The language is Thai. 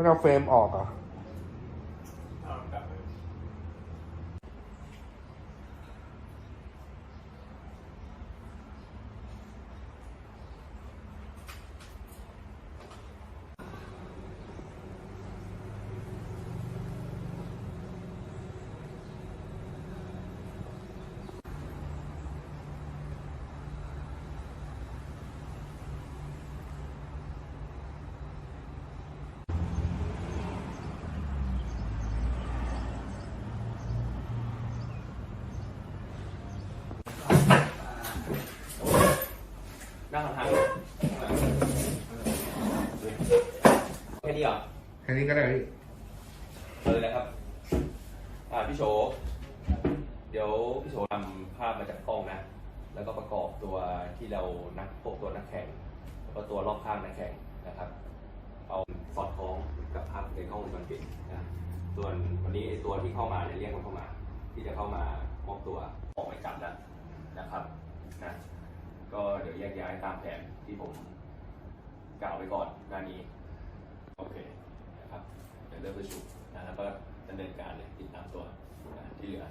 ไม่เอาเฟรมออกเหรอากลับไป นั่งห่างๆแค่ นี้เหรอแค่นี้ก็ได้พี่เอาเลยนะครับ อ่าพี่โชเดี๋ยวพี่โชทำภาพมาจากกล้องนะ แล้วก็ประกอบตัวที่เรานักพวกตัวนักแข่งแล้วก็ตัวรอบข้างนักแข่งนะครับ เอาสอดคล้องกับภาพในกล้องวงจรปิดนะส่วนวันนี้ไอ้ตัวที่เข้ามาเนี่ยเรียกมันเข้ามา ที่จะเข้ามามอบตัวออกหมายจับแล้วนะครับนะก็เดี๋ยวแยกย้ายตามแผนที่ผมกล่าวไว้ก่อนหน้านี้ โอเคนะครับ เริ่มประชุมนะแล้วก็ดำเนินการเลยติดตามตัวที่เหลือ